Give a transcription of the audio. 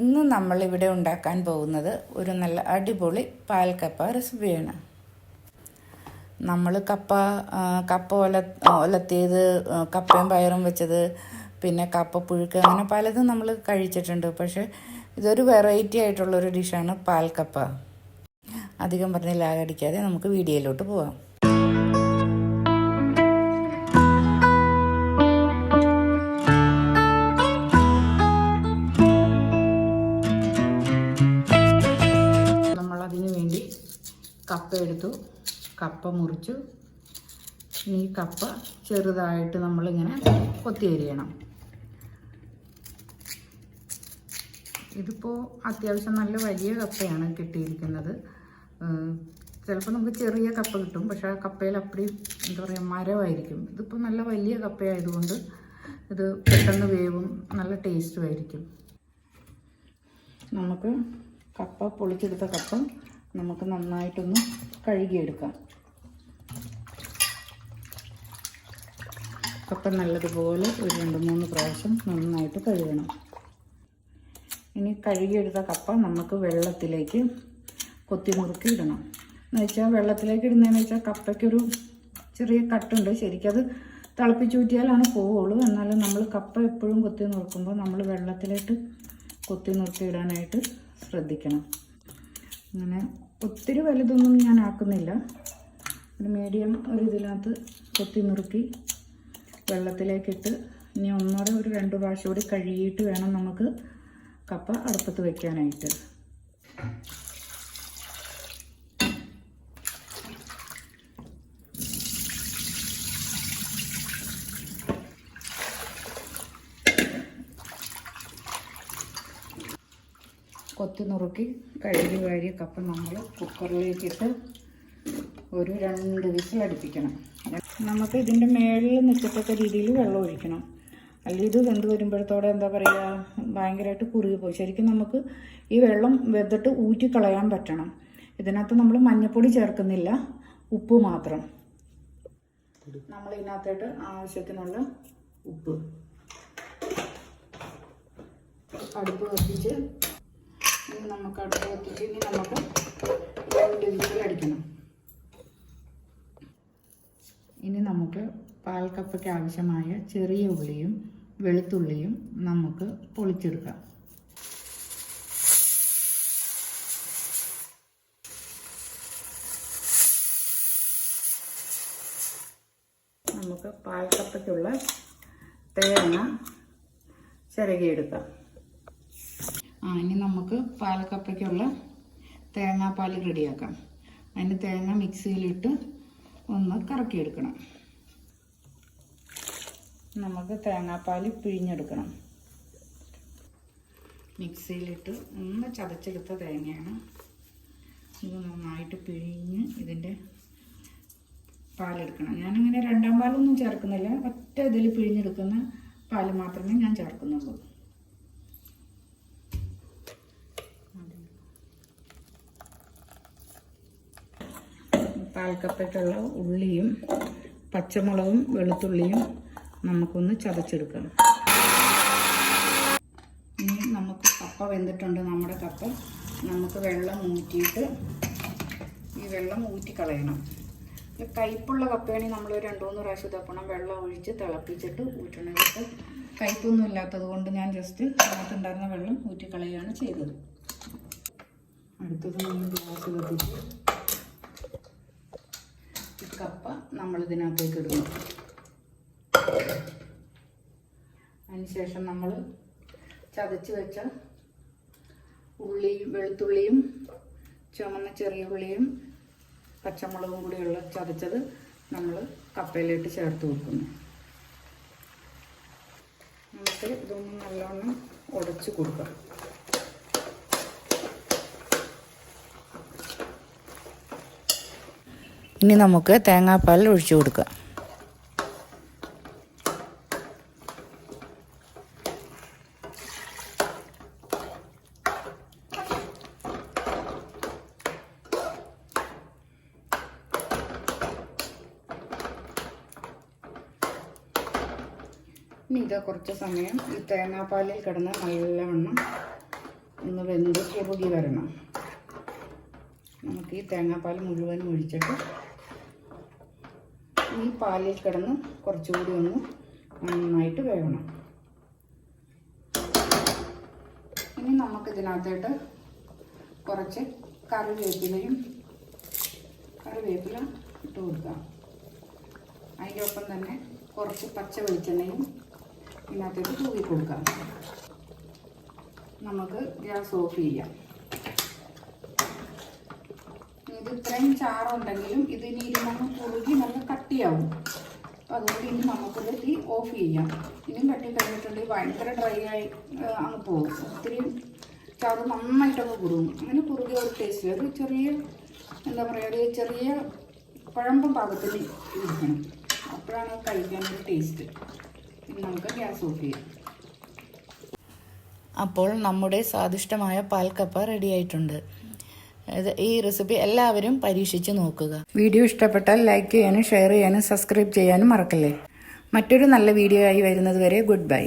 ഇന്ന് നമ്മൾ ഇവിടെ ഉണ്ടാക്കാൻ പോകുന്നത് ഒരു നല്ല അടിപൊളി പാൽ കപ്പ റെസിപ്പിയാണ്. നമ്മൾ കപ്പ കപ്പ ഒല ഒലത്തിയത് കപ്പയും പയറും വെച്ചത് പിന്നെ കപ്പ പുഴുക്ക് അങ്ങനെ പലതും നമ്മൾ കഴിച്ചിട്ടുണ്ട്. പക്ഷേ ഇതൊരു വെറൈറ്റി ആയിട്ടുള്ളൊരു ഡിഷാണ് കപ്പ. അധികം പറഞ്ഞ് ലാഗടിക്കാതെ നമുക്ക് വീഡിയോയിലോട്ട് പോവാം. കപ്പ എടുത്തു കപ്പ മുറിച്ചു. ഇനി കപ്പ ചെറുതായിട്ട് നമ്മളിങ്ങനെ കൊത്തി അരിയണം. ഇതിപ്പോൾ അത്യാവശ്യം നല്ല വലിയ കപ്പയാണ് കിട്ടിയിരിക്കുന്നത്. ചിലപ്പോൾ നമുക്ക് ചെറിയ കപ്പ കിട്ടും. പക്ഷെ ആ കപ്പയിൽ അപ്പടി എന്താ പറയുക മരമായിരിക്കും. ഇതിപ്പോൾ നല്ല വലിയ കപ്പയായതുകൊണ്ട് ഇത് പെട്ടെന്ന് വേവും. നല്ല ടേസ്റ്റും ആയിരിക്കും. നമുക്ക് കപ്പ പൊളിച്ചെടുത്ത കപ്പ നമുക്ക് നന്നായിട്ടൊന്ന് കഴുകിയെടുക്കാം. കപ്പ നല്ലതുപോലെ ഒരു രണ്ട് മൂന്ന് പ്രാവശ്യം നന്നായിട്ട് കഴുകണം. ഇനി കഴുകിയെടുത്ത കപ്പ നമുക്ക് വെള്ളത്തിലേക്ക് കൊത്തി മുറുക്കി ഇടണം. എന്ന് വെച്ചാൽ വെള്ളത്തിലേക്ക് ഇടുന്നതെന്ന് വെച്ചാൽ കപ്പയ്ക്കൊരു ചെറിയ കട്ടുണ്ട്. ശരിക്കത് തിളപ്പിച്ചൂറ്റിയാലാണ് പോവുള്ളൂ. എന്നാലും നമ്മൾ കപ്പ എപ്പോഴും കൊത്തി നുറുക്കുമ്പോൾ നമ്മൾ വെള്ളത്തിലേക്ക് കൊത്തി നുറുക്കി ഇടാനായിട്ട് ശ്രദ്ധിക്കണം. അങ്ങനെ ഒത്തിരി വലുതൊന്നും ഞാൻ ആക്കുന്നില്ല. ഒരു മീഡിയം ഒരു ഇതിനകത്ത് കൊത്തി നുറുക്കി വെള്ളത്തിലേക്കിട്ട് ഇനി ഒന്നോടെ ഒരു രണ്ട് പ്രാവശ്യം കൂടി കഴുകിയിട്ട് വേണം നമുക്ക് കപ്പ അടുപ്പത്ത് വെക്കാനായിട്ട്. കൊത്തി നുറുക്കി കഴുകി വാരിയ കപ്പ നമ്മൾ കുക്കറിലേക്കിട്ട് ഒരു രണ്ട് വിസിൽ അടുപ്പിക്കണം. നമുക്ക് ഇതിന്റെ മേളിൽ നിൽക്കത്തക്ക രീതിയിൽ വെള്ളം ഒഴിക്കണം. അല്ലെങ്കിൽ ഇത് വെന്ത് വരുമ്പോഴത്തോടെ എന്താ പറയുക ഭയങ്കരമായിട്ട് കുറുകി പോയി ശരിക്കും നമുക്ക് ഈ വെള്ളം വെന്തിട്ട് ഊറ്റിക്കളയാൻ പറ്റണം. ഇതിനകത്ത് നമ്മൾ മഞ്ഞപ്പൊടി ചേർക്കുന്നില്ല ഉപ്പ് മാത്രം. നമ്മൾ ഇതിനകത്തായിട്ട് ആവശ്യത്തിനുള്ള ഉപ്പ്. അടുപ്പ് കത്തിച്ച് ഇനി നമുക്ക് അടുത്ത് വെച്ചിട്ട് ഇനി നമുക്ക് അടിക്കണം. ഇനി നമുക്ക് പാൽക്കപ്പയ്ക്ക് ആവശ്യമായ ചെറിയ ഉള്ളിയും വെളുത്തുള്ളിയും നമുക്ക് പൊളിച്ചെടുക്കാം. നമുക്ക് പാൽക്കപ്പയ്ക്കുള്ള തേങ്ങ ചിരകിയെടുക്കാം. ആ ഇനി നമുക്ക് പാലക്കപ്പയ്ക്കുള്ള തേങ്ങാപ്പാൽ റെഡിയാക്കാം. അതിന് തേങ്ങ മിക്സിയിലിട്ട് ഒന്ന് കറക്കിയെടുക്കണം. നമുക്ക് തേങ്ങാപ്പാൽ പിഴിഞ്ഞെടുക്കണം. മിക്സിയിലിട്ട് ഒന്ന് ചതച്ചെടുത്ത തേങ്ങയാണ്. ഇത് നന്നായിട്ട് പിഴിഞ്ഞ് ഇതിന്റെ പാലെടുക്കണം. ഞാനിങ്ങനെ രണ്ടാം പാലൊന്നും ചേർക്കുന്നില്ല. ഒറ്റ ഇതിൽ പിഴിഞ്ഞെടുക്കുന്ന പാൽ മാത്രമേ ഞാൻ ചേർക്കുന്നുള്ളൂ. പാൽക്കപ്പയ്ക്കുള്ള ഉള്ളിയും പച്ചമുളകും വെളുത്തുള്ളിയും നമുക്കൊന്ന് ചതച്ചെടുക്കണം. ഇനി നമുക്ക് കപ്പ വെന്തിട്ടുണ്ട് നമ്മുടെ കപ്പ. നമുക്ക് വെള്ളം ഊറ്റിയിട്ട് ഈ വെള്ളം ഊറ്റി കളയണം. കയ്പുള്ള കപ്പയാണെങ്കിൽ നമ്മൾ രണ്ട് മൂന്ന് പ്രാവശ്യം തപ്പണം വെള്ളം ഒഴിച്ച് തിളപ്പിച്ചിട്ട് ഊറ്റണം ഇതൊക്കെ കയ്പൊന്നും ഇല്ലാത്തത് കൊണ്ട് ഞാൻ ജസ്റ്റ് അതിനകത്തുണ്ടായിരുന്ന വെള്ളം ഊറ്റിക്കളയുകയാണ് ചെയ്തത്. അടുത്തത് നമ്മൾ കത്തിച്ച് ഈ ഇതിനകത്തേക്ക് ഇടുന്നു. അതിനുശേഷം നമ്മൾ ചതച്ച് വെച്ച ഉള്ളിയും വെളുത്തുള്ളിയും ചുമന്ന ചെറിയ ഉള്ളിയും പച്ചമുളകും കൂടിയുള്ള ചതച്ചത് നമ്മൾ കപ്പയിലിട്ട് ചേർത്ത് കൊടുക്കുന്നു. നമുക്ക് ഇതൊന്ന് നല്ലോണം ഉടച്ച് കൊടുക്കാം. ഇനി നമുക്ക് തേങ്ങാപ്പാൽ ഒഴിച്ചു കൊടുക്കാം. കുറച്ച് സമയം ഈ തേങ്ങാപ്പാലിൽ കിടന്ന് നല്ലവണ്ണം ഒന്ന് വെന്ത് കുറുകി വരണം. നമുക്ക് ഈ തേങ്ങാപ്പാൽ മുഴുവൻ ഒഴിച്ചിട്ട് ഈ പാലിൽ കിടന്ന് കുറച്ചുകൂടി ഒന്ന് നന്നായിട്ട് വേവണം. ഇനി നമുക്ക് ഇതിനകത്തോട്ട് കുറച്ച് കറിവേപ്പിലയും കറിവേപ്പില ഇട്ട് കൊടുക്കാം. അതിന്റെ ഒപ്പം തന്നെ കുറച്ച് പച്ച വെളിച്ചെണ്ണയും ഇതിനകത്തോട്ട് തൂക്കി കൊടുക്കാം. നമുക്ക് ഗ്യാസ് ഓഫ് ചെയ്യാം. ഇത് ഇത്രയും ചാറുണ്ടെങ്കിലും ഇതിന് ഇരുന്ന് കുറുകി നല്ല കട്ടിയാവും. അപ്പോൾ അതുകൊണ്ട് ഇനി നമുക്കിത് തീ ഓഫ് ചെയ്യാം. ഇനിയും കട്ടി കഴിഞ്ഞിട്ടുണ്ടെങ്കിൽ ഭയങ്കര ഡ്രൈ ആയി അങ്ങ് പോകും. ഒത്തിരി ചാറ് നന്നായിട്ടങ്ങ് കുറുകും. അങ്ങനെ കുറുകിയ ഒരു ടേസ്റ്റ് ഒരു ചെറിയ എന്താ പറയുക ഒരു ചെറിയ കുഴമ്പ് പാകത്തിൽ ഇരിക്കണം. അപ്പോഴാണ് കഴിക്കാൻ ഒരു ടേസ്റ്റ് ഇനി നമുക്ക് ഗ്യാസ് ഓഫ് ചെയ്യാം. അപ്പോൾ നമ്മുടെ സ്വാദിഷ്ടമായ പാൽക്കപ്പ റെഡി ആയിട്ടുണ്ട്. ഇത് ഈ റെസിപ്പി എല്ലാവരും പരീക്ഷിച്ച് നോക്കുക. വീഡിയോ ഇഷ്ടപ്പെട്ടാൽ ലൈക്ക് ചെയ്യാനും ഷെയർ ചെയ്യാനും സബ്സ്ക്രൈബ് ചെയ്യാനും മറക്കല്ലേ. മറ്റൊരു നല്ല വീഡിയോ ആയി വരുന്നത് വരെ ഗുഡ് ബൈ.